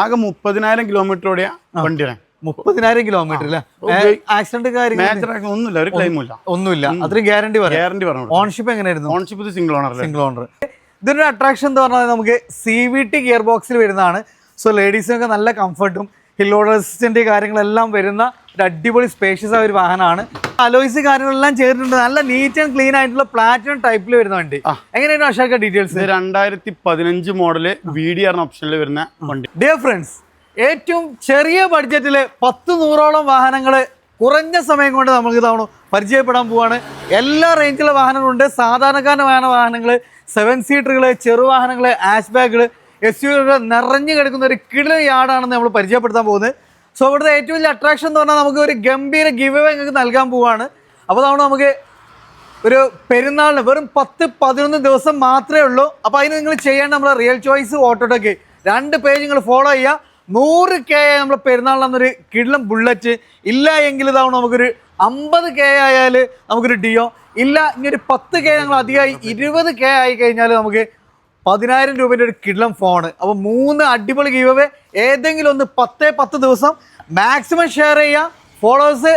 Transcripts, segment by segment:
ആകെ മുപ്പതിനായിരം കിലോമീറ്റർ ഓടിയ വണ്ടിയാണ് മുപ്പതിനായിരം കിലോമീറ്റർ അല്ലേ? ആക്സിഡന്റ് കാര്യങ്ങൾ ഒന്നുമില്ല ഒരു ക്ലെയിമില്ല ഒന്നുമില്ല. അത്രയും ഗ്യാരണ്ടി പറയാം. ഗ്യാരണ്ടി പറഞ്ഞു ഓൺഷിപ്പ് എങ്ങനെയായിരുന്നു? ഓൺഷിപ്പ് ഇത് സിംഗിൾ ഓണർ സിംഗിൾ ഓണർ ഇതിനൊരു അട്രാക്ഷൻ എന്ന് പറഞ്ഞാൽ നമുക്ക് സി വി ടി ഗിയർ ബോക്സിൽ വരുന്നതാണ്. സോ ലേഡീസിനൊക്കെ നല്ല കംഫർട്ടും ഹിൽ ഓർഡർ റെസിസ്റ്റന്റ് കാര്യങ്ങളെല്ലാം വരുന്ന ഒരു അടിപൊളി സ്പേഷ്യസ് ആയ ഒരു വാഹനമാണ്. അലോയ്സ് കാര്യങ്ങളെല്ലാം ചേർന്നിട്ടുണ്ട് നല്ല നീറ്റ് ആൻഡ് ക്ലീൻ ആയിട്ടുള്ള പ്ലാറ്റിനം ടൈപ്പിൽ വരുന്ന വണ്ടി. എങ്ങനെയാണ് അഷാക്ക ഡീറ്റെയിൽസ് രണ്ടായിരത്തി പതിനഞ്ച് മോഡൽ വി ഡി ആർ ഓപ്ഷനിൽ വരുന്ന വണ്ടി. ഡിയർ ഫ്രണ്ട്സ് ഏറ്റവും ചെറിയ ബഡ്ജറ്റിൽ പത്ത് നൂറോളം വാഹനങ്ങൾ കുറഞ്ഞ സമയം കൊണ്ട് നമുക്ക് തവണ പരിചയപ്പെടാൻ പോവാണ്. എല്ലാ റേഞ്ചിലെ വാഹനങ്ങളുണ്ട്. സാധാരണക്കാരനായ വാഹനങ്ങൾ സെവൻ സീറ്ററുകൾ ചെറുവാഹനങ്ങൾ ആഷ് ബാഗുകൾ എസ് യുകൾ നിറഞ്ഞു കിടക്കുന്ന ഒരു കിളി യാർഡാണെന്ന് നമ്മൾ പരിചയപ്പെടുത്താൻ പോകുന്നത്. സോ അവിടുത്തെ ഏറ്റവും വലിയ അട്രാക്ഷൻ എന്ന് പറഞ്ഞാൽ നമുക്ക് ഒരു ഗംഭീര ഗിവ് നിങ്ങൾക്ക് നൽകാൻ പോവുകയാണ് അപ്പോൾ തവണ നമുക്ക് ഒരു പെരുന്നാളിന് വെറും പത്ത് പതിനൊന്ന് ദിവസം മാത്രമേ ഉള്ളൂ. അപ്പോൾ അതിന് നിങ്ങൾ ചെയ്യേണ്ട നമ്മുടെ റിയൽ ചോയ്സ് ഓട്ടോടെക്ക് രണ്ട് പേജ് നിങ്ങൾ ഫോളോ ചെയ്യുക. നൂറ് കെ ആയ നമ്മൾ പെരുന്നാളിനൊരു കിടിലം ബുള്ളറ്റ് ഇല്ല എങ്കിൽ ഇതാവും നമുക്കൊരു അമ്പത് കെ ആയാൽ നമുക്കൊരു ഡിയോ ഇല്ല ഇനി ഒരു പത്ത് കെ ഞങ്ങൾ അധികമായി ഇരുപത് കെ ആയി കഴിഞ്ഞാൽ നമുക്ക് പതിനായിരം രൂപയുടെ ഒരു കിടിലം ഫോൺ അപ്പോൾ മൂന്ന് അടിപൊളി ഗീവ് ഏതെങ്കിലും ഒന്ന് പത്തേ പത്ത് ദിവസം മാക്സിമം ഷെയർ ചെയ്യുക ഫോളോവേഴ്സ്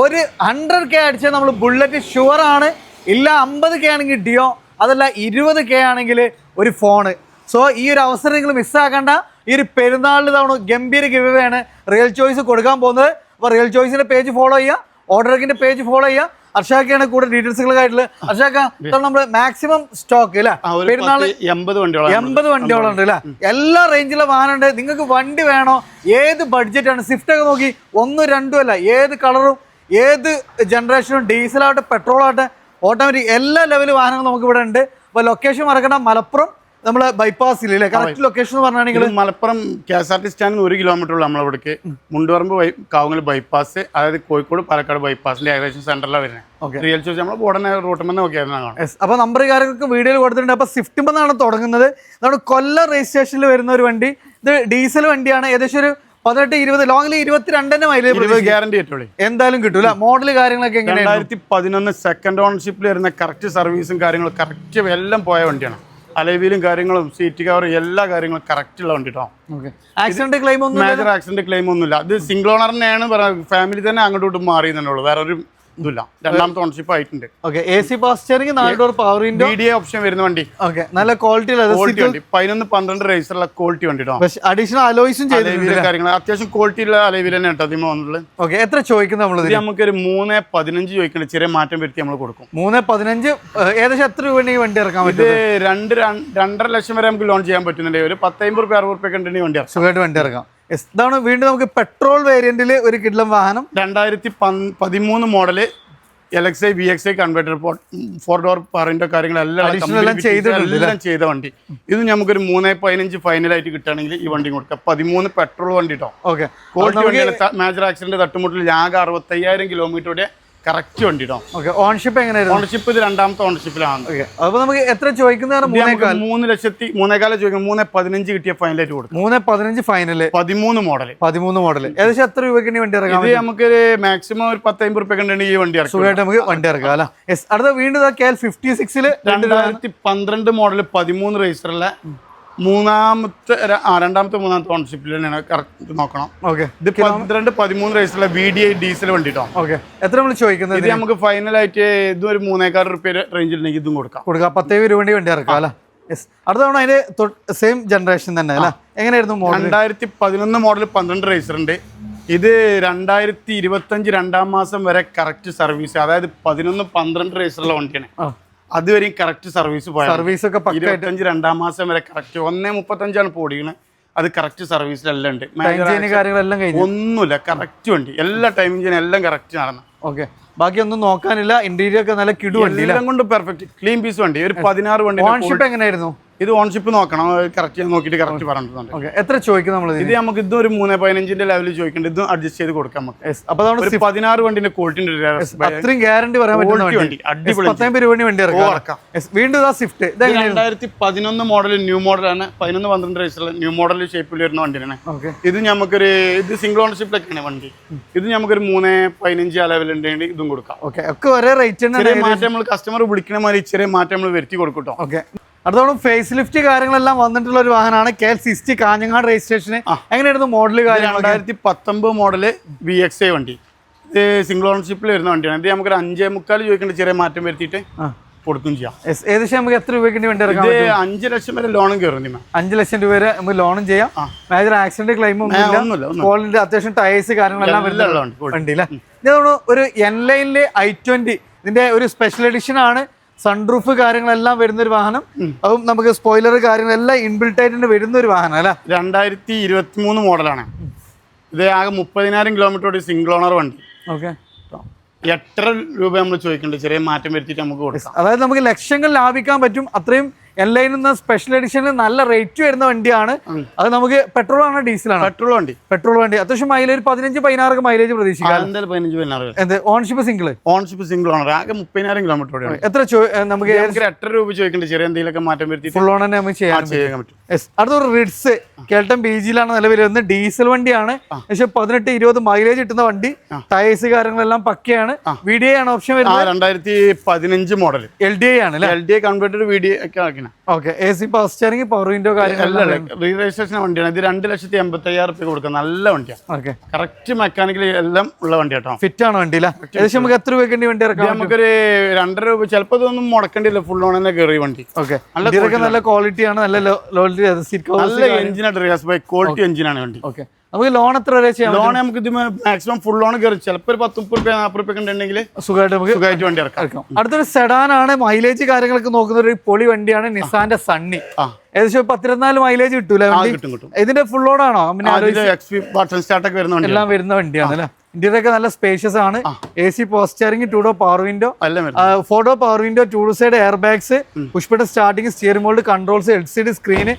ഒരു ഹൺഡ്രഡ് കെ അടിച്ചാൽ നമ്മൾ ബുള്ളറ്റ് ഷുവർ ആണ്. ഇല്ല അമ്പത് കെ ആണെങ്കിൽ ഡിയോ. അതല്ല ഇരുപത് കെ ആണെങ്കിൽ ഒരു ഫോണ് സോ ഈ ഒരു അവസരം നിങ്ങൾ മിസ്സാക്കണ്ട ഈ ഒരു പെരുന്നാളിൽ തവണ ഗംഭീര ആണ്. റിയൽ ചോയ്സ് കൊടുക്കാൻ പോകുന്നത്. അപ്പോൾ റിയൽ ചോയ്സിന്റെ പേജ് ഫോളോ ചെയ്യുക. ഓർഡർക്കിന്റെ പേജ് ഫോളോ ചെയ്യുക. അർഷാക്കയാണ് കൂടെ ഡീറ്റെയിൽസുകളായിട്ടുള്ള അർഷാക്ക നമ്മൾ മാക്സിമം സ്റ്റോക്ക് അല്ലെ? പെരുന്നാൾ എൺപത് വണ്ടിയോളം എൺപത് വണ്ടിയോളം ഉണ്ട് അല്ലേ? എല്ലാ റേഞ്ചിലെ വാഹനമുണ്ട് നിങ്ങൾക്ക് വണ്ടി വേണോ? ഏത് ബഡ്ജറ്റാണ് സ്വിഫ്റ്റ് ഒക്കെ നോക്കി. ഒന്നും രണ്ടും അല്ല. ഏത് കളറും ഏത് ജനറേഷനും ഡീസലാവട്ടെ പെട്രോൾ ആവട്ടെ ഓട്ടോമാറ്റിക് എല്ലാ ലെവൽ വാഹനങ്ങളും നമുക്ക് ഇവിടെ ഉണ്ട്. അപ്പോൾ ലൊക്കേഷൻ മറക്കണം മലപ്പുറം നമ്മളെ ബൈപ്പാസിൽ അല്ലേ correct location പറഞ്ഞാണെങ്കിൽ Malappuram K S R T സ്റ്റാൻഡിൽ ഒരു കിലോമീറ്റർ ഉള്ളൂ നമ്മളവിടേക്ക് മുണ്ടുപറമ്പ് കാവുങ്ങൽ ബൈപ്പാസ് അതായത് കോഴിക്കോട് പാലക്കാട് ബൈപ്പാസിന്റെ ഏകദേശം സെന്ററിലാണ് വരുന്നത്. റിയൽ ചോയ്സ് നമ്മൾ ഉടനെ റൂട്ടുമെന്ന് നോക്കിയായിരുന്നു അപ്പൊ നമ്പർ കാര്യങ്ങൾക്ക് വീഡിയോയിൽ കൊടുത്തിട്ടുണ്ട്. അപ്പോൾ സ്വിഫ്റ്റ് എന്നാണ് തുടങ്ങുന്നത്. നമ്മുടെ കൊല്ല രജിസ്ട്രേഷനിൽ വരുന്ന ഒരു വണ്ടി. ഇത് ഡീസൽ വണ്ടിയാണ്. ഏകദേശം ഒരു പതിനെട്ട് ഇരുപത് ലോങ്ങിൽ ഇരുപത്തിരണ്ടിന്റെ മൈലേജ് ഗ്യാരണ്ടി കിട്ടുള്ളൂ എന്തായാലും കിട്ടൂല. മോഡൽ കാര്യങ്ങളൊക്കെ രണ്ടായിരത്തി പതിനൊന്ന് സെക്കൻഡ് ഓണർഷിപ്പിൽ വരുന്ന കറക്റ്റ് സർവീസും കാര്യങ്ങളും കറക്റ്റ് എല്ലാം പോയ വണ്ടിയാണ്. അലവിയിലും കാര്യങ്ങളും സീറ്റ് കവർ എല്ലാ കാര്യങ്ങളും കറക്റ്റ് ഉള്ള വണ്ടിട്ടോ ആക്സിഡന്റ് ക്ലെയിം ഒന്നും മേജർ ആക്സിഡന്റ് ക്ലെയിം ഒന്നുമില്ല. ഇത് സിംഗിൾ ഓണർ തന്നെയാണ് ഫാമിലി തന്നെ അങ്ങോട്ടും ഇങ്ങോട്ടും മാറിയെന്നുള്ളൂ വേറെ ഒരു ഇതില്ല രണ്ടാമത്തെ ഓണർഷിപ്പ് ആയിട്ടുണ്ട്. ഓക്കെ എ സി പാസ്റ്ററിംഗ് നാല് door power window B option വരുന്ന വണ്ടി. ഓക്കെ നല്ല ക്വാളിറ്റി ക്വാളിറ്റി വണ്ടി. പതിനൊന്ന് പന്ത്രണ്ട് റേസറുള്ള ക്വാളിറ്റി വണ്ടി അഡീഷണൽ അലോയ്സും കാര്യങ്ങൾ അത്യാവശ്യം ക്വാളിറ്റി ഉള്ള അലവിൽ തന്നെ കേട്ടോ അതിമ വന്നുള്ളത് ഓക്കെ എത്ര ചോദിക്കുന്നത് നമ്മൾ നമുക്ക് നമുക്കൊരു മൂന്ന് പതിനഞ്ച് ചോദിക്കേണ്ട. ചെറിയ മാറ്റം വരുത്തി നമ്മൾ കൊടുക്കും. മൂന്ന് പതിനഞ്ച് ഏകദേശം എത്ര രൂപ ഈ വണ്ടി ഇറക്കാൻ പറ്റും രണ്ട് രണ്ടര ലക്ഷം വരെ നമുക്ക് ലോൺ ചെയ്യാൻ പറ്റുന്നുണ്ട്. ഒരു പത്തമ്പത് റുപ്യ അറുപത് റുപ്യ ഉണ്ടെങ്കിൽ വണ്ടി സുഖമായിട്ട് വണ്ടി ഇറക്കാം. ഇതാണ് വീണ്ടും നമുക്ക് പെട്രോൾ വേരിയന്റിൽ ഒരു കിഡ്ലം വാഹനം. രണ്ടായിരത്തി പതിമൂന്ന് model L X I V X I converter four door പാറിന്റെ കാര്യങ്ങളെല്ലാം എല്ലാം ചെയ്ത വണ്ടി. ഇത് നമുക്കൊരു മൂന്ന് പതിനഞ്ച് ഫൈനലായിട്ട് കിട്ടുകയാണെങ്കിൽ ഈ വണ്ടി കൊടുക്കാം. പതിമൂന്ന് പെട്രോൾ വണ്ടി കേട്ടോ ഓക്കെ മേജർ ആക്സിഡന്റ് തട്ടുമുട്ടിൽ ആകെ അറുപത്തയ്യായിരം കിലോമീറ്ററുടെ കറക്റ്റ് വണ്ടി ഓൺഷിപ്പ് ഓക്കെ ഓൺഷിപ്പ് എങ്ങനെയായിരുന്നു ഇത് രണ്ടാമത്തെ ഓൺഷിപ്പിലാണ് അപ്പൊ നമുക്ക് എത്ര ചോദിക്കുന്ന ഇത് നമുക്ക് മൂന്ന് ലക്ഷത്തി മൂന്നേകാലം ചോദിക്കാം മൂന്ന് പതിനഞ്ച് കിട്ടിയ ഫൈനലായിട്ട് കൊടുക്കും. മൂന്ന് പതിനഞ്ച് ഫൈനൽ പതിമൂന്ന് മോഡൽ പതിമൂന്ന് മോഡൽ ഏകദേശം എത്ര രൂപയ്ക്ക് വണ്ടി ഇറക്കാം ഇത് നമുക്ക് മാക്സിമം ഒരു പത്തമ്പത് റുപ്യ ഉണ്ടെങ്കിൽ ഈ വണ്ടി ഇറക്കും സുഖമായിട്ട് നമുക്ക് വണ്ടി ഇറക്കാം അല്ല? അടുത്ത വീണ്ടും കെ എൽ ഫിഫ്റ്റി സിക്സിൽ രണ്ടായിരത്തി പന്ത്രണ്ട് മോഡൽ പതിമൂന്ന് റേസറുള്ള മൂന്നാമത്തെ ആ രണ്ടാമത്തെ മൂന്നാമത്തെ ഓണർഷിപ്പിൽ തന്നെയാണ് കറക്റ്റ് നോക്കണം. ഓക്കെ ഇത് പന്ത്രണ്ട് പതിമൂന്ന് വയസ്സുള്ള വി ഡി ഐ ഡീസൽ വണ്ടി കേട്ടോ ഓക്കെ എത്ര നമ്മൾ ചോദിക്കുന്നത് ഇത് നമുക്ക് ഫൈനലായിട്ട് ഇത് ഒരു മൂന്നേക്കാട് റുപ്യ റേഞ്ചിലുണ്ടെങ്കിൽ ഇതും കൊടുക്കാം. കൊടുക്കാം. പത്തേ രൂപ വണ്ടി വണ്ടി ഇറക്കാം അല്ലേ? യെസ് അടുത്ത തവണ അതിന്റെ സെയിം ജനറേഷൻ തന്നെ അല്ല? എങ്ങനെയായിരുന്നു മോഡൽ രണ്ടായിരത്തി പതിനൊന്ന് മോഡൽ പന്ത്രണ്ട് റേസർ ഉണ്ട് ഇത് രണ്ടായിരത്തി ഇരുപത്തഞ്ച് രണ്ടാം മാസം വരെ കറക്റ്റ് സർവീസ് അതായത് പതിനൊന്ന് പന്ത്രണ്ട് റേസറുള്ള വണ്ടിയാണ്. അതുവരെയും കറക്റ്റ് സർവീസ് പോയത് സർവീസ് ഒക്കെ ഇരുപത്തഞ്ച് രണ്ടാം മാസം വരെ കറക്റ്റ് ഒന്നേ മുപ്പത്തഞ്ചാണ് പോടിക്കണ്. അത് കറക്റ്റ് സർവീസിലെല്ലാം ഉണ്ട്. കാര്യങ്ങളെല്ലാം കഴിഞ്ഞു. ഒന്നുമില്ല കറക്റ്റ് വണ്ടി. എല്ലാ ടൈമിംഗ് ചെയ്യാൻ എല്ലാം കറക്റ്റ് നടന്നു. ഓക്കെ ബാക്കി ഒന്നും നോക്കാനില്ല ഇന്റീരിയർ ഒക്കെ നല്ല കിടു വണ്ടി എല്ലാം കൊണ്ട് പെർഫെക്റ്റ് ക്ലീൻ പീസ് വണ്ടി. ഒരു പതിനാറ് വണ്ടി ഓൺഷിപ്പ് എങ്ങനെയായിരുന്നു ഇത് ഓൺഷിപ്പ് നോക്കണം. കറക്റ്റ് നോക്കിയിട്ട് കറക്റ്റ് പറഞ്ഞിട്ടുണ്ട്. ഓക്കെ എത്ര ചോദിക്കും നമ്മൾ ഇത് നമുക്ക് ഇതും ഒരു മൂന്ന് പതിനഞ്ചിന്റെ ലെവലിൽ ചോദിക്കേണ്ടത് ഇത് അഡ്ജസ്റ്റ് ചെയ്ത് കൊടുക്കാം നമുക്ക്. അപ്പൊ നമ്മൾ പതിനാറ് വണ്ടിന്റെ ക്വാളിറ്റി അത്രയും ഗ്യാരണ്ടി പറയാൻ പറ്റുന്ന വണ്ടി. വണ്ടി, അടിപൊളി പത്തമ്പത് രൂപ വണ്ടി ഇറക്കാം. വീണ്ടും. സ്വിഫ്റ്റ് രണ്ടായിരത്തി പതിനൊന്ന് മോഡൽ ന്യൂ മോഡലാണ് പതിനൊന്ന് പന്ത്രണ്ട് വയസ്സുള്ള ന്യൂ മോഡൽ ഷേപ്പിൽ വരുന്ന വണ്ടിയാണ്. ഇത് നമുക്കൊരു ഇത് സിംഗിൾ ഓണർഷിപ്പിലൊക്കെയാണ് വണ്ടി. ഇത് നമുക്കൊരു മൂന്ന് പതിനഞ്ച് ആ ലെവൽ ഉണ്ടെങ്കിൽ ഇതും കൊടുക്കാം. ഓക്കെ ഒക്കെ ഒരേ റേറ്റ് മാറ്റം നമ്മൾ കസ്റ്റമർ വിളിക്കണ മാതിരി ചെറിയ മാറ്റം നമ്മൾ വരുത്തി കൊടുക്കട്ടോ കേട്ടോ ഓക്കെ അടുത്തോളം ഫേസ് ലിഫ്റ്റ് കാര്യങ്ങളെല്ലാം വന്നിട്ടുള്ള ഒരു വാഹനമാണ്. കെ എൽ സിക്സ്റ്റി കാഞ്ഞങ്ങാട് രജിസ്ട്രേഷന് എങ്ങനെയായിരുന്നു മോഡൽ കാര്യം രണ്ടായിരത്തി പത്തൊമ്പത് മോഡൽ വി എക്സ് ഐ വണ്ടി. ഇത് സിംഗിൾ ഓണർഷിപ്പിൽ വരുന്ന വണ്ടിയാണ്. ഇത് നമുക്കൊരു അഞ്ചേ മുക്കാൽ ചോദിക്കേണ്ട ചെറിയ മാറ്റം വരുത്തിയിട്ട് കൊടുക്കും ചെയ്യാം. ഏകദേശം നമുക്ക് എത്ര രൂപയ്ക്ക് വേണ്ടി ഇത് അഞ്ച് ലക്ഷം വരെ ലോണും കയറും. അഞ്ച് ലക്ഷം രൂപ വരെ നമുക്ക് ലോണും ചെയ്യാം. മേജർ ആക്സിഡന്റ് ക്ലെയിം ഒന്നുമില്ല. അത്യാവശ്യം ടയേഴ്സ് കാര്യങ്ങളെല്ലാം വണ്ടി. വണ്ടി അല്ലേ ഒരു എൻ ലൈനിലെ ഐ ട്വന്റി ഇതിന്റെ ഒരു സ്പെഷ്യൽ എഡിഷൻ ആണ്. സൺറൂഫ് കാര്യങ്ങളെല്ലാം വരുന്ന ഒരു വാഹനം അതും നമുക്ക് സ്പോയിലർ കാര്യങ്ങളെല്ലാം ഇൻബിൽട്ട് ആയിട്ട് വരുന്ന ഒരു വാഹനം അല്ല? രണ്ടായിരത്തി ഇരുപത്തി മൂന്ന് മോഡലാണ് ഇത് ആകെ മുപ്പതിനായിരം കിലോമീറ്റർ ഒരു സിംഗിൾ ഓണർ വണ്ടി. ഓക്കെ. എത്ര രൂപ നമ്മൾ ചോദിക്കുന്നുണ്ട് ചെറിയ മാറ്റം വരുത്തിയിട്ട് നമുക്ക് കൊടുക്കാം. അതായത് നമുക്ക് ലക്ഷങ്ങൾ ലാഭിക്കാൻ പറ്റും. അത്രയും എൻ ലൈനിൽ നിന്ന് സ്പെഷ്യൽ എഡിഷനിൽ നല്ല റേറ്റ് വരുന്ന വണ്ടിയാണ്. അത് നമുക്ക് പെട്രോൾ ആണോ ഡീസലാണ് പെട്രോൾ വണ്ടി. പെട്രോൾ വണ്ടി. അത്യാവശ്യം മൈലേജ് പതിനഞ്ച് പതിനാറ് മൈലേജ് പ്രതീക്ഷിക്കാം. എന്ത്? ഓൺഷിപ്പ് സിംഗിൾ ഓൺഷിപ്പ് സിംഗിൾ ആണ്. ആകെ മുപ്പതിനായിരം കിലോമീറ്റർ എത്ര നമുക്ക് എട്ടര എത്ര രൂപ ചോദിക്കുന്നുണ്ട് ചെറിയ എന്തെങ്കിലും മാറ്റം വരുത്തി ഫുൾ ഓൺ തന്നെ നമുക്ക് ചെയ്യാൻ പറ്റും. അടുത്തൊരു റിഡ്സ് കേൾട്ടൻ ബി ജിയിലാണ് നിലവിൽ വരുന്നത്. ഡീസൽ വണ്ടിയാണ്. പക്ഷെ പതിനെട്ട് ഇരുപത് മൈലേജ് കിട്ടുന്ന വണ്ടി. ടയേഴ്സ് കാര്യങ്ങളെല്ലാം പക്കയാണ്. വി ഡി ആണ് ഓപ്ഷൻ വരുന്നത്. രണ്ടായിരത്തി പതിനഞ്ച് മോഡൽ എൽ ഡി ഐ ആണ് L D I converted VDI ഒക്കെ okay A C power steering power window കാര്യങ്ങളെല്ലാം റീ രജിസ്ട്രേഷൻ വണ്ടിയാണ്. ഇത് രണ്ട് ലക്ഷത്തി എൺപത്തി അയ്യായിരം റുപ്യ കൊടുക്കുക നല്ല വണ്ടിയാണ്. ഓക്കെ. കറക്റ്റ് മെക്കാനിക്കലി എല്ലാം ഉള്ള വണ്ടി കേട്ടോ ഫിറ്റ് ആണ് വണ്ടി ഏകദേശം നമുക്ക് എത്ര രൂപയ്ക്ക് വേണ്ടി ഇറക്കാം നമുക്കൊരു രണ്ടര രൂപ ചിലപ്പോൾ ഇതൊന്നും മുടക്കേണ്ടില്ല. ഫുൾ ഓൺ തന്നെ കയറി വണ്ടി. ഓക്കെ. നല്ല നല്ല ക്വാളിറ്റി ആണ് നല്ല നല്ല എഞ്ചിനായിട്ട് ക്വാളിറ്റി എഞ്ചിനാണ് വണ്ടി. ഓക്കെ. നമുക്ക് ലോൺ എത്ര വരെ ചെയ്യാം ലോൺ നമുക്ക് ഇത് മാക്സിമം ഫുൾ ലോൺ കയറി ചിലപ്പോൾ ഒരു പത്ത് മുപ്പത് രൂപ നാൽപ്പത് റുപ്യ ഉണ്ടെങ്കിൽ സുഖമായിട്ട് നമുക്ക് സുഖമായിട്ട് വണ്ടി ഇറക്കാം. അടുത്തൊരു സെഡാനാണ് മൈലേജ് കാര്യങ്ങളൊക്കെ നോക്കുന്ന ഒരു പൊളി വണ്ടിയാണ് നിസാന്റെ സണ്ണി ആ. ഏകദേശം പത്തിരുപത്തിനാല് മൈലേജ് കിട്ടൂല കിട്ടും കിട്ടും. ഇതിന്റെ ഫുൾ എക്സ് പി ബട്ടൺ സ്റ്റാർട്ടൊക്കെ വരുന്ന എല്ലാം വരുന്ന വണ്ടിയാണ് അല്ലേ? ഇന്ത്യയിലൊക്കെ നല്ല സ്പേഷ്യസ് ആണ്. A C power steering ടൂഡോ power window four door power window two side air bags പുഷ്പയുടെ starting steering mould controls L C D screen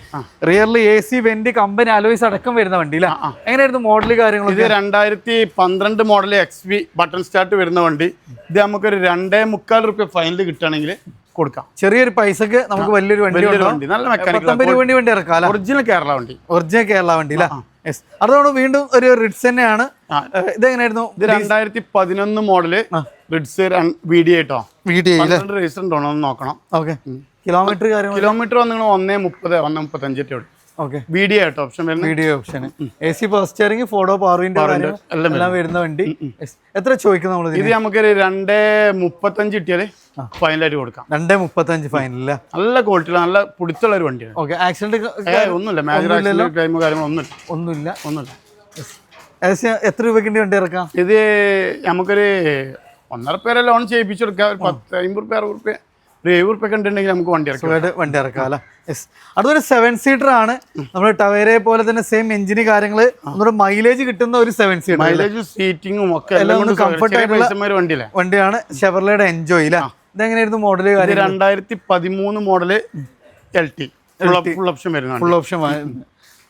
റിയർലി A C vent company alloys അടക്കം വരുന്ന വണ്ടി അല്ലേ എങ്ങനെയായിരുന്നു മോഡൽ ഇത് കാര്യങ്ങളൊക്കെ? രണ്ടായിരത്തി പന്ത്രണ്ട് model X V button start വരുന്ന വണ്ടി. ഇത് നമുക്കൊരു രണ്ടേ മുക്കാൽ റുപ്യ ഫൈനൽ കിട്ടുകയാണെങ്കിൽ കൊടുക്കാം. ചെറിയൊരു പൈസക്ക് നമുക്ക് വലിയൊരു വണ്ടി നല്ല ഉണ്ടാവും. വണ്ടി വണ്ടി ഇറക്കാം ഒറിജിനൽ കേരള വണ്ടി. ഒറിജിനൽ കേരള വണ്ടി അല്ലേ? യെസ് അതുകൊണ്ട് വീണ്ടും ഒരു റിഡ്സ് തന്നെയാണ്. ഇതെങ്ങനെയായിരുന്നു? ഇത് രണ്ടായിരത്തി പതിനൊന്ന് മോഡൽ റിഡ്സ് വി ഡി ആയിട്ടോ വീഡിയോ ഡി രജിസ്റ്റർ ഉണ്ടോ നോക്കണം. ഓക്കെ. കിലോമീറ്റർ കിലോമീറ്റർ വന്നിങ്ങൾ ഒന്നേ മുപ്പത് ഒന്നേ മുപ്പത്തഞ്ചൊക്കെ ഉള്ളൂ. ഓക്കെ വി ഓപ്ഷൻ വരുന്നത്. VDI option A C power steering photo power window എല്ലാം വരുന്ന വണ്ടി. എത്ര ചോദിക്കും നമ്മൾ ഇത് നമുക്കൊരു രണ്ടേ മുപ്പത്തഞ്ച് കിട്ടിയാൽ ഫൈനലായിട്ട് കൊടുക്കാം. രണ്ടേ മുപ്പത്തഞ്ച് ഫൈനൽ നല്ല ക്വാളിറ്റി നല്ല പിടിച്ചുള്ള ഒരു വണ്ടിയാണ്. ഓക്കെ ആക്സിഡന്റ് ഒന്നുമില്ല. മേജർ ആക്സിഡന്റ് ക്ലൈമോ കാര്യങ്ങളോ ഒന്നുമില്ല. ഒന്നുമില്ല. ഒന്നുമില്ല. ഏകദേശം എത്ര രൂപയ്ക്ക് വണ്ടി ഇറക്കാം? ഇത് നമുക്കൊരു ഒന്നര പേരെ ലോൺ ചെയ്യിപ്പിച്ചെടുക്കാം ഒരു പത്ത് അമ്പത് റുപ്യ അറുപത് റുപ്യ ഒരു എഴുപത് റുപ്യ ഉണ്ടെങ്കിൽ നമുക്ക് വണ്ടി ഇറക്കാം. വണ്ടി ഇറക്കാം അല്ലേ? യെസ് അടുത്തൊരു സെവൻ സീറ്റർ ആണ്. നമ്മുടെ ടവേരയെ പോലെ തന്നെ സെയിം എഞ്ചിന് കാര്യങ്ങൾ നമ്മുടെ മൈലേജ് കിട്ടുന്ന ഒരു സെവൻ സീറ്റർ മൈലേജ് സീറ്റിങ്ങും ഒക്കെ എല്ലാം ചെറിയ ആയിട്ടുള്ള- വണ്ടിയാണ് ഷെവർലയുടെ എൻജോയ് അല്ലേ ഇതെങ്ങനെയായിരുന്നു മോഡൽ രണ്ടായിരത്തി പതിമൂന്ന് model L T full option വരുന്നത് ഫുൾ ഓപ്ഷൻ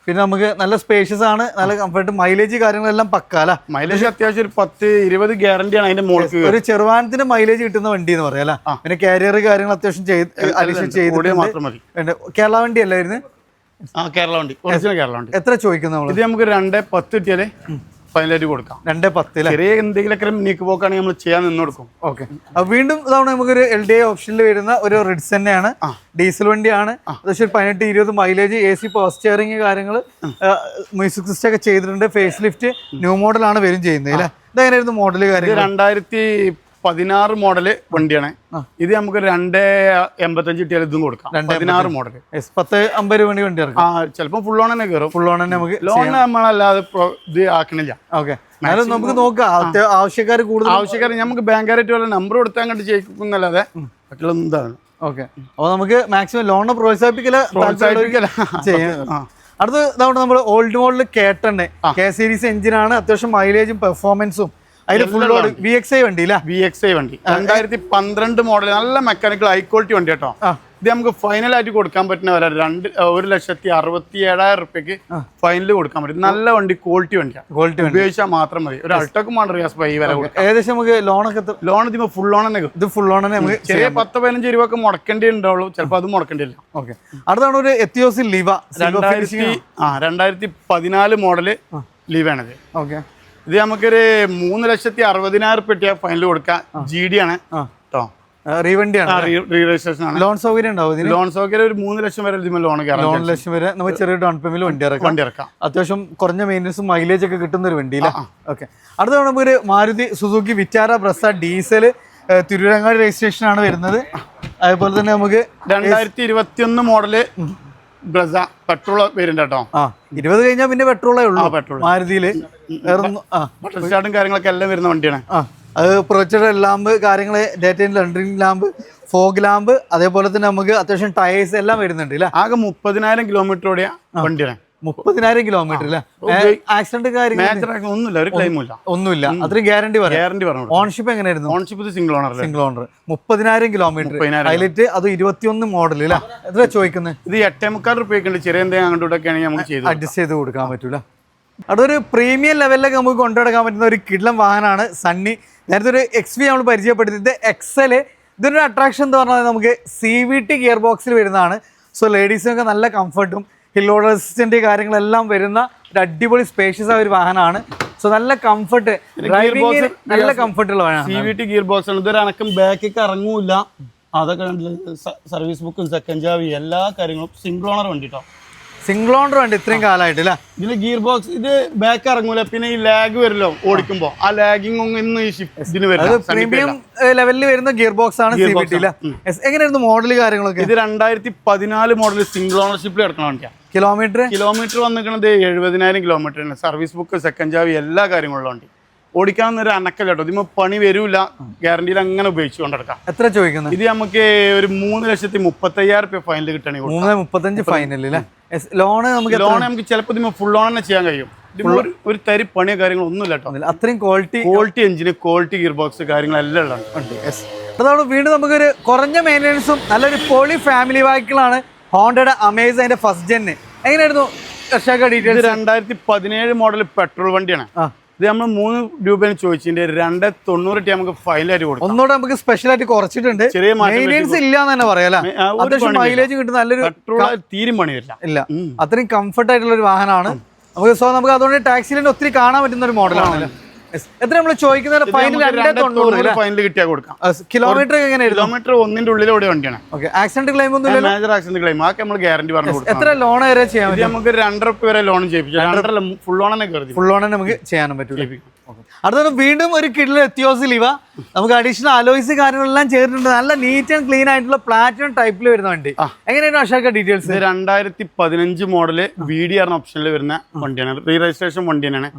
പിന്നെ നമുക്ക് നല്ല സ്പേഷ്യസ് ആണ് നല്ല കംഫർട്ട് മൈലേജ് കാര്യങ്ങളെല്ലാം പക്ക അല്ല? മൈലേജ് അത്യാവശ്യം ഒരു പത്ത് ഇരുപത് ഗ്യാരണ്ടി ആണ് അതിന്റെ മോൾക്ക്. ഒരു ചെറുവാനത്തിന്റെ മൈലേജ് കിട്ടുന്ന വണ്ടി എന്ന് പറയാം അല്ലേ? പിന്നെ കാരിയർ കാര്യങ്ങൾ അത്യാവശ്യം ചെയ്ത് അഡീഷൻ ചെയ്ത്. കേരള വണ്ടി അല്ലായിരുന്നു കേരള വണ്ടി. കേരള വണ്ടി. എത്ര ചോദിക്കുന്നത് ഇത് നമുക്ക് രണ്ട് പത്ത് കിട്ടിയാൽ ഫൈനലായിട്ട് കൊടുക്കാം. രണ്ടേ പത്തിൽ? ചെറിയ എന്തെങ്കിലും നീക്ക് പോക്കാണെങ്കിൽ നമ്മൾ ചെയ്യാൻ നിന്ന് കൊടുക്കും. ഓക്കെ വീണ്ടും ഇതാണ് നമുക്കൊരു എൽ ഡി ഐ ഓപ്ഷനിൽ വരുന്ന ഒരു റിഡ്സ് തന്നെയാണ്. ഡീസൽ വണ്ടിയാണ്. പക്ഷേ ഒരു പതിനെട്ട് ഇരുപത് mileage A C power steering കാര്യങ്ങൾ മ്യൂസിക് സിസ്റ്റം ഒക്കെ ചെയ്തിട്ടുണ്ട്. ഫേസ് ലിഫ്റ്റ് ന്യൂ മോഡലാണ് വരും ചെയ്യുന്നത് അല്ലേ? ഇതെങ്ങനെയായിരുന്നു മോഡൽ കാര്യങ്ങൾ രണ്ടായിരത്തി പതിനാറ് മോഡൽ വണ്ടിയാണ്. ഇത് നമുക്ക് രണ്ട് എൺപത്തഞ്ച് കിട്ടിയാൽ ഇതും കൊടുക്കാം. പതിനാറ് മോഡൽ പത്ത് അമ്പത് രൂപ വണ്ടി ആ ചിലപ്പോൾ ഫുൾ ഓൺ തന്നെ കയറും. ഫുൾ ഓൺ തന്നെ നമുക്ക് ലോൺ നമ്മളല്ലാതെ ഇത് ആക്കണില്ല. ഓക്കെ. എന്നാലും നമുക്ക് നോക്കാം. ആവശ്യക്കാർ കൂടുതൽ ആവശ്യക്കാർ നമുക്ക് ബാങ്കാരായിട്ട് വല്ല നമ്പർ കൊടുത്താൽ അങ്ങോട്ട് ചെയ്യിക്കുന്നല്ലാതെ മറ്റുള്ള എന്താണ് ഓക്കെ. അപ്പോൾ നമുക്ക് മാക്സിമം ലോൺ പ്രോത്സാഹിപ്പിക്കല പ്രോത്സാഹിപ്പിക്കല. ചെയ്യാം. അടുത്ത് നമ്മുടെ നമ്മൾ ഓൾഡ് മോഡൽ കേട്ടണ് കെ സീരീസ് എഞ്ചിനാണ് അത്യാവശ്യം മൈലേജും പെർഫോമൻസും അതിൽ full load V X I വണ്ടി വി എക്സ് ഐ വണ്ടി. രണ്ടായിരത്തി പന്ത്രണ്ട് മോഡൽ നല്ല മെക്കാനിക്കൽ ഹൈ ക്വാളിറ്റി വണ്ടി കേട്ടോ. ഇത് നമുക്ക് ഫൈനലായിട്ട് കൊടുക്കാൻ പറ്റുന്ന വില രണ്ട് ഒരു ലക്ഷത്തി അറുപത്തി ഏഴായിരം റുപ്യക്ക് ഫൈനൽ കൊടുക്കാൻ പറ്റും. നല്ല വണ്ടി ക്വാളിറ്റി വണ്ടിയാണ് ക്വാളിറ്റി വണ്ടി. ഉപയോഗിച്ചാൽ മാത്രം മതി. ഒരു അൾട്ടോക്ക് റിയാസ് ബൈ വില ഏകദേശം നമുക്ക് ലോണൊക്കെ ലോൺ എത്തുമ്പോൾ ഫുൾ ലോൺ തന്നെ ഇത് ഫുൾ ലോൺ തന്നെ നമുക്ക് ചെറിയ പത്ത് പതിനഞ്ച് രൂപ ഒക്കെ മുടക്കേണ്ടി ഉണ്ടാവുള്ളൂ ചിലപ്പോൾ അത് മുടക്കേണ്ടില്ല ഓക്കെ അടുത്താണ് ഒരു എത്തിയോസ് ലിവ രണ്ടായിരത്തി ആ. രണ്ടായിരത്തി പതിനാല് മോഡൽ ലീവാണിത് ഓക്കെ ഇത് നമുക്കൊരു മൂന്ന് ലക്ഷത്തി അറുപതിനായിരം പെട്ടിയ ഫൈനൽ കൊടുക്കാം ജി ഡി ആണ്. കേട്ടോ റീവണ്ടിയാണ് ലോൺ സൗകര്യം ഉണ്ടാവും ലോൺ സൗകര്യം ഒരു മൂന്ന് ലക്ഷം വരെ ലോൺ ലോൺ ലക്ഷം വരെ നമുക്ക് ചെറിയ ഡൗൺ പേയ്മെന്റ് വണ്ടി ഇറക്കാം. വണ്ടി ഇറക്കാം. അത്യാവശ്യം കുറഞ്ഞ മെയിന്റെസും മൈലേജ് ഒക്കെ കിട്ടുന്ന ഒരു വണ്ടിയില്ല ഓക്കെ അടുത്ത നമുക്ക് നമുക്കൊരു Maruti Suzuki Vitara Brezza diesel Tirurangadi registration ആണ് വരുന്നത്. അതേപോലെ തന്നെ നമുക്ക് രണ്ടായിരത്തി ഇരുപത്തി ഒന്ന് മോഡൽ ബ്രസ പെട്രോൾ വേരിയന്റ് കേട്ടോ. ആ ഇരുപത് കഴിഞ്ഞാൽ പിന്നെ പെട്രോളേ ഉള്ളൂ. ആ, മാരുതിയിൽ ബട്ടർ സ്റ്റാർട്ടും കാര്യങ്ങളൊക്കെ എല്ലാം വരുന്ന വണ്ടിയാണ്. ആ അത് പ്രൊജക്ടർ ലാമ്പ് കാര്യങ്ങൾ ഡേറ്റ ലണ്ടറിംഗ് ലാമ്പ് ഫോഗ് ലാമ്പ് അതേപോലെ തന്നെ നമുക്ക് അത്യാവശ്യം ടയേഴ്സ് എല്ലാം വരുന്നുണ്ട് അല്ലേ ആകെ മുപ്പതിനായിരം കിലോമീറ്റർ ഓടിയ വണ്ടിയാണ്. മുപ്പതിനായിരം കിലോമീറ്റർ അല്ലേ? ആക്സിഡന്റ് കാര്യങ്ങൾ ഒന്നുമില്ല ഒരു ക്ലെയിമില്ല ഒന്നുമില്ല. അത്രയും ഗ്യാരണ്ടി ഗ്യാരണ്ടി പറഞ്ഞു ഓൺഷിപ്പ് എങ്ങനെയായിരുന്നു? ഓൺഷിപ്പ് ഇത് സിംഗിൾ ഓണർ സിംഗിൾ ഓണർ മുപ്പതിനായിരം കിലോമീറ്റർ. ഹൈലൈറ്റ് അത് ഇരുപത്തിയൊന്ന് മോഡൽ അല്ലേ? എത്ര ചോദിക്കുന്നത് ഇത് എട്ടേ മുക്കാൽ റുപ്യക്ക് ഉണ്ട് ചെറിയ എന്തെങ്കിലും അങ്ങോട്ട് ആണെങ്കിൽ നമുക്ക് ചെയ്ത് അഡ്ജസ്റ്റ് ചെയ്ത് കൊടുക്കാൻ പറ്റൂല. അതൊരു പ്രീമിയം ലെവലിലൊക്കെ നമുക്ക് കൊണ്ടുനടക്കാൻ പറ്റുന്ന ഒരു കിടലം വാഹനമാണ് സണ്ണി നേരത്തെ ഒരു എക്സ് വി നമ്മൾ പരിചയപ്പെടുത്തിയത്. എക്സൽ ഇതിനൊരു അട്രാക്ഷൻ എന്ന് പറഞ്ഞാൽ നമുക്ക് സി വി ടി ഗിയർ ബോക്സിൽ വരുന്നതാണ്. സോ ലേഡീസിനൊക്കെ നല്ല കംഫർട്ടും ഹിൽ ലോഡ് റെസിസ്റ്റന്റ് കാര്യങ്ങളെല്ലാം വരുന്ന ഒരു അടിപൊളി സ്പേഷ്യസ് ആയ ഒരു വാഹനമാണ്. സോ നല്ല കംഫർട്ട് ഡ്രൈവിംഗ് നല്ല കംഫർട്ടുള്ള വാഹനമാണ്. C V T gear box ആണ്. ഇതൊരു അനക്കം ബാക്കിക്ക് ഇറങ്ങൂല അതൊക്കെ സർവീസ് ബുക്കും സെക്കൻഡ് ജാവി എല്ലാ കാര്യങ്ങളും സിംഗിൾ ഓണർ വണ്ടി കേട്ടോ സിംഗിൾ ഓണർ ഉണ്ട് ഇത്രയും കാലമായിട്ട് അല്ലേ ഇതിന് ഗിയർ ബോക്സ് ഇത് ബാക്ക് ഇറങ്ങൂല. പിന്നെ ഈ ലാഗ് വരുമല്ലോ ഓടിക്കുമ്പോ. ആ ലാഗിങ് ഒന്നും ഇന്ന് ഈ ഇതിന് വരില്ല. പ്രീമിയം ലെവലിൽ വരുന്ന ഗിയർ ബോക്സ് ആണ്. എങ്ങനെയായിരുന്നു മോഡൽ കാര്യങ്ങളൊക്കെ? ഇത് രണ്ടായിരത്തി പതിനാല് മോഡൽ സിംഗിൾ ഓണർഷിപ്പിൽ കിടക്കണ വണ്ടിയാണ് കിലോമീറ്റർ? കിലോമീറ്റർ വന്നിരിക്കുന്നത് എഴുപതിനായിരം കിലോമീറ്റർ ആണ്. സർവീസ് ബുക്ക് സെക്കൻഡ് ചാവി എല്ലാ കാര്യങ്ങളും ഉണ്ട്. ഓടിക്കാവുന്ന ഒരു അനക്കല്ല കേട്ടോ. ഇതിന് പണി വരൂല. ഗ്യാരണ്ടിയിൽ അങ്ങനെ ഉപയോഗിച്ചു കൊണ്ടെടുക്കാം. എത്ര ചോദിക്കുന്നത് ഇത് നമുക്ക് ഒരു മൂന്ന് ലക്ഷത്തി മുപ്പത്തയ്യായിരം രൂപ ഫൈനൽ കിട്ടണമെങ്കിൽ മൂന്ന് മുപ്പത്തഞ്ച് ഫൈനൽ ലോണ് നമുക്ക് ലോൺ നമുക്ക് ചിലപ്പോൾ ഇതിന് ഫുൾ ലോൺ തന്നെ ചെയ്യാൻ കഴിയും. ഒരു- തരി പണിയോ കാര്യങ്ങളോ ഒന്നുമില്ല കേട്ടോ. അത്രയും quality quality engine quality gear box കാര്യങ്ങളെല്ലാം ഉള്ളതാണ് അതാണ് വീണ്ടും നമുക്കൊരു കുറഞ്ഞ മെയിന്റനൻസും നല്ലൊരു പോളി ഫാമിലി ബൈക്കിളാണ് ഹോണ്ടയുടെ അമേസ് അതിന്റെ ഫസ്റ്റ് ജെന്ന് എങ്ങനെയായിരുന്നു കർഷക ഡീറ്റെയിൽസ് രണ്ടായിരത്തി പതിനേഴ് മോഡൽ പെട്രോൾ വണ്ടിയാണ്. ഇത് നമ്മൾ മൂന്ന് രൂപയാണ് ചോദിച്ചതിന്റെ രണ്ട് തൊണ്ണൂറ് ടി നമുക്ക് ഫൈനലായിട്ട് കൊടുക്കും. ഒന്നുകൂടെ നമുക്ക് സ്പെഷ്യൽ ആയിട്ട് കുറച്ചിട്ടുണ്ട്. ചെറിയ മെയിന്റെനൻസ് ഇല്ല എന്ന് തന്നെ പറയാം അത്യാവശ്യം മൈലേജ് കിട്ടുന്ന നല്ലൊരു പെട്രോൾ തീരും പണി വരില്ല ഇല്ല അത്രയും കംഫർട്ട് ആയിട്ടുള്ള ഒരു വാഹനമാണ്. നമുക്ക് സോ നമുക്ക് അതുകൊണ്ട് ടാക്സിയിൽ ഒത്തിരി കാണാൻ പറ്റുന്ന ഒരു മോഡലാണ് എത്ര നമ്മൾ ചോദിക്കുന്നത് ഫൈനൽ ഫൈനൽ കിട്ടിയാൽ കൊടുക്കാം. കിലോമീറ്റർ എങ്ങനെ കിലോമീറ്റർ ഒന്നിന്റെ ഉള്ളിൽ ഇവിടെ വണ്ടിയാണ്. ഓക്കെ ആക്സിഡന്റ് ക്ലെയിം ഒന്നും ഇല്ല മേജർ ആക്സിഡന്റ് ക്ലെയിം ആക്കെ നമ്മൾ ഗ്യാരണ്ടി പറഞ്ഞു കൊടുക്കാം എത്ര ലോൺ വരെ ചെയ്യാൻ പറ്റും? നമുക്ക് രണ്ടര രൂപ വരെ ലോൺ ചെയ്യിപ്പിച്ചു. രണ്ടര ഫുൾ ലോൺ തന്നെ കയറി ഫുൾ ഓൺ നമുക്ക് ചെയ്യാനും പറ്റും അടുത്ത വീണ്ടും ഒരു കിഡിൽ എത്തിയോസ് ലിവ നമുക്ക് അഡീഷണൽ അലോയ്സ് കാര്യങ്ങളെല്ലാം ചെയ്തിട്ടുണ്ട്. നല്ല നീറ്റ് ആൻഡ് ക്ലീൻ ആയിട്ടുള്ള പ്ലാറ്റിനം ടൈപ്പിൽ വരുന്ന വണ്ടി. എങ്ങനെയാണ് അഷാക്ക ഡീറ്റെയിൽസ് രണ്ടായിരത്തി പതിനഞ്ച് മോഡൽ വി ഡി ആർ ഓപ്ഷനിൽ വരുന്ന വണ്ടിയാണ്. റീ രജിസ്ട്രേഷൻ വണ്ടി തന്നെയാണ്.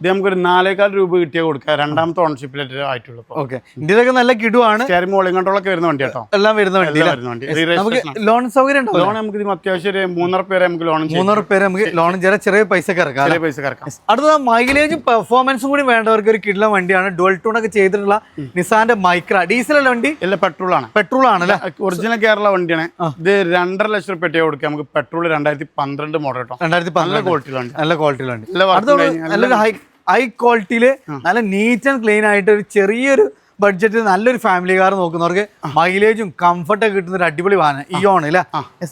ഇത് നമുക്കൊരു നാലേക്കാൽ രൂപ കിട്ടിയാൽ കൊടുക്കാം. രണ്ടാമത്തെ ഓണർഷിപ്പിലായിട്ട് ആയിട്ടുള്ളൂ ഓക്കെ. ഇതൊക്കെ നല്ല കിടുവാണ്. സ്റ്റാരിംഗ് മോളിംഗ് കൺട്രോളൊക്കെ വരുന്ന വണ്ടി കേട്ടോ. എല്ലാം വരുന്ന വണ്ടി വരുന്ന വണ്ടി. നമുക്ക് ലോൺ സൗകര്യം ലോൺ നമുക്ക് അത്യാവശ്യം ഒരു മൂന്നര പേരെ നമുക്ക് ലോൺ മൂന്നര പേരെ നമുക്ക് ലോൺ ചില ചെറിയ പൈസ ഇറക്കാം ചെറിയ പൈസ കറക്കാം അടുത്ത മൈലേജും പെർഫോമൻസും കൂടി വേണ്ടവർക്ക് ഒരു കിടുള്ള വണ്ടിയാണ്. ഡുവൽ ടൂൺ ഒക്കെ ചെയ്തിട്ടുള്ള നിസാന്റെ മൈക്ര ഡീസൽ അല്ല വണ്ടി? അല്ല പെട്രോൾ ആണ്. പെട്രോൾ ആണ് അല്ലേ? ഒറിജിനൽ കേരള വണ്ടിയാണ്. ഇത് രണ്ടര ലക്ഷം റുപ്യ കൊടുക്കുക കൊടുക്കാം. നമുക്ക് പെട്രോൾ രണ്ടായിരത്തി പന്ത്രണ്ട് മോഡൽ കേട്ടോ രണ്ടായിരത്തി പന്ത്രണ്ട്. ക്വാളിറ്റി വണ്ടി. നല്ല ക്വാളിറ്റി വണ്ടി. നല്ല ഹൈ ഹൈ ക്വാളിറ്റിയിൽ നല്ല നീറ്റ് ആൻഡ് ക്ലീൻ ആയിട്ട് ഒരു ചെറിയൊരു ബഡ്ജറ്റിൽ നല്ലൊരു ഫാമിലി കാർ നോക്കുന്നവർക്ക് മൈലേജും കംഫർട്ടൊക്കെ കിട്ടുന്ന ഒരു അടിപൊളി വാഹനം ഇയോൺ അല്ലേ.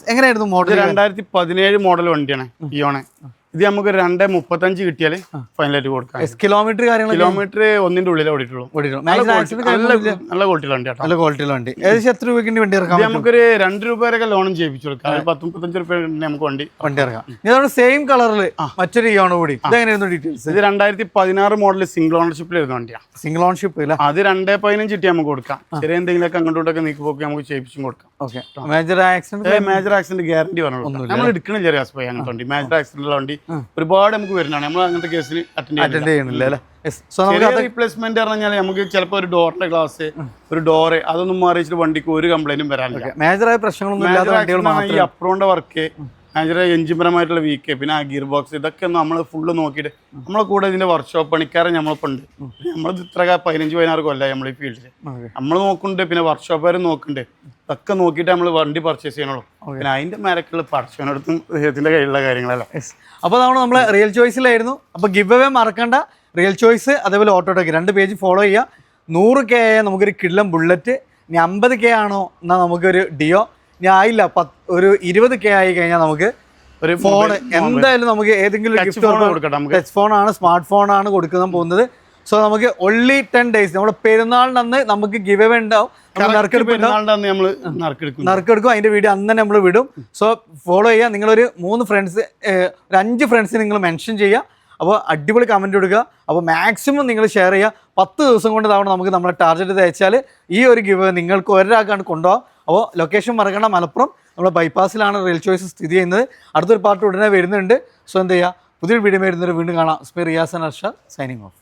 എങ്ങനെയായിരുന്നു മോഡൽ രണ്ടായിരത്തി പതിനേഴ് മോഡൽ വണ്ടിയാണ് ഇയോണെ ഇത് നമുക്ക് രണ്ട് മുപ്പത്തഞ്ച് കിട്ടിയാൽ ഫൈനലായിട്ട് കൊടുക്കാം. കിലോമീറ്റർ കാര്യങ്ങൾ കിലോമീറ്റർ ഒന്നിന്റെ ഉള്ളിൽ ഓടിയിട്ടുള്ളൂ. നല്ല quality- നല്ല ഏകദേശം എത്ര രൂപയ്ക്ക് വണ്ടി ഇറക്കാം നമുക്കൊരു രണ്ട് രൂപ വരെ ലോണും ചെയ്യിപ്പിച്ചു കൊടുക്കാം. ഒരു പത്ത് മുപ്പത്തഞ്ച് രൂപ നമുക്ക് വണ്ടി വണ്ടി ഇറക്കാം. ഇതാണ് സെയിം കളറിൽ മറ്റൊരു ഇയോൺ കൂടി. ഇതെങ്ങനെയായിരുന്നു ഡീറ്റെയിൽസ് ഇത് രണ്ടായിരത്തി പതിനാറ് മോഡൽ സിംഗിൾ ഓണർഷിപ്പിൽ വരുന്ന വണ്ടിയാണ് സിംഗിൾ ഓണർഷിപ്പ് ഇല്ല അത് രണ്ടേ പതിനഞ്ച് കിട്ടിയാൽ നമുക്ക് കൊടുക്കാം. ചെറിയ എന്തെങ്കിലുമൊക്കെ അങ്ങോട്ടൊക്കെ നീക്കി പോക്കി നമുക്ക് ചെയ്യിപ്പിച്ചും കൊടുക്കാം. Okay major accident major accident guarantee പറഞ്ഞു നമ്മൾ എടുക്കണം ചെറിയ ആസ്പൈ അങ്ങനത്തെ വണ്ടി. മേജർ ആക്സിഡന്റ് ഉള്ള വണ്ടി. ഒരുപാട് നമുക്ക് വരുന്നതാണ്. നമ്മൾ അങ്ങനത്തെ കേസിൽ അറ്റൻഡ് ചെയ്യണില്ല അല്ലേ? റീപ്ലേസ്മെന്റ് പറഞ്ഞാൽ നമുക്ക് ചിലപ്പോൾ ഒരു ഡോറിന്റെ ഗ്ലാസ് ഒരു ഡോറ് അതൊന്നും മാറിച്ചിട്ട് വണ്ടിക്ക് ഒരു കംപ്ലൈന്റും വരാനില്ല. മേജറായ പ്രശ്നങ്ങളൊന്നും ഈ അപ്രോന്റെ വർക്ക് മേജർ എഞ്ചിൻപരമായിട്ടുള്ള വീക്ക് പിന്നെ ആ ഗിയർ ബോക്സ് ഇതൊക്കെ ഒന്ന് നമ്മൾ ഫുള്ള് നോക്കിയിട്ട് നമ്മളെ കൂടെ ഇതിന്റെ വർക്ക്ഷോപ്പ് പണിക്കാരൻ നമ്മളിപ്പോൾ ഉണ്ട് നമ്മൾ ഇത്ര പതിനഞ്ച് പതിനാറ് കൊല്ലമായി നമ്മൾ ഈ ഫീൽഡിൽ നമ്മൾ നോക്കുന്നുണ്ട് പിന്നെ വർക്ക്ഷോപ്പുകാരും നോക്കുന്നുണ്ട്. ഇതൊക്കെ നോക്കിയിട്ട് നമ്മൾ വണ്ടി പർച്ചേസ് ചെയ്യണുള്ളൂ. പിന്നെ അതിന്റെ മേലക്കുള്ള പർച്ചേനടുത്തും അദ്ദേഹത്തിന്റെ കയ്യിലുള്ള കാര്യങ്ങളല്ല. അപ്പോൾ നമ്മൾ നമ്മളെ റിയൽ ചോയ്സിലായിരുന്നു അപ്പോൾ ഗിവ് അവേ മറക്കണ്ട. റിയൽ ചോയ്സ് അതേപോലെ ഓട്ടോട്ടോക്ക് രണ്ട് പേജ് ഫോളോ ചെയ്യുക. നൂറ് കെ ആയ നമുക്കൊരു കിള്ളം ബുള്ളറ്റ് ഇനി അമ്പത് കെ ആണോ എന്നാൽ നമുക്കൊരു ഡിയോ ഇനി ആയില്ല പത്ത് ഒരു ഇരുപത് കെ ആയി കഴിഞ്ഞാൽ നമുക്ക് ഒരു ഫോൺ എന്തായാലും നമുക്ക് ഏതെങ്കിലും ഒരു ഗിഫ്റ്റ് ഫോൺ കൊടുക്കട്ടെ നമുക്ക്. ടച്ച് ഫോൺ ആണ് സ്മാർട്ട് ഫോൺ ആണ് കൊടുക്കാൻ പോകുന്നത്. സോ നമുക്ക് ഒൺലി ടെൻ ഡേയ്സ് നമ്മുടെ പെരുന്നാളിന് അന്ന് നമുക്ക് ഗിവ് അവേ ഉണ്ടാവും. നറുക്കെടുക്കും. അതിന്റെ വീഡിയോ അന്ന് തന്നെ നമ്മൾ വിടും. സോ ഫോളോ ചെയ്യുക. നിങ്ങളൊരു മൂന്ന് ഫ്രണ്ട്സ് ഒരു അഞ്ച് ഫ്രണ്ട്സ് നിങ്ങൾ മെൻഷൻ ചെയ്യുക. അപ്പോൾ അടിപൊളി കമന്റ് കൊടുക്കുക അപ്പോൾ മാക്സിമം നിങ്ങൾ ഷെയർ ചെയ്യുക. പത്ത് ദിവസം കൊണ്ട് തവണ നമുക്ക് നമ്മുടെ ടാർജറ്റ് തയ്ച്ചാൽ ഈ ഒരു ഗിവ് നിങ്ങൾക്ക് ഒരാൾക്കാണ് കൊണ്ടുപോകാം അപ്പോൾ ലൊക്കേഷൻ മറക്കണ മലപ്പുറം നമ്മുടെ ബൈപ്പാസിലാണ് റെയിൽ ചോയ്സ് സ്ഥിതി ചെയ്യുന്നത്. അടുത്തൊരു പാർട്ട് ഉടനെ വരുന്നുണ്ട്. സോ എന്ത് ചെയ്യുക? പുതിയൊരു വീഡിയോ വരുന്നൊരു വീണ്ടും കാണാം. സ്പെ റിയാസൻ അർഷ സൈനിങ് ഓഫ്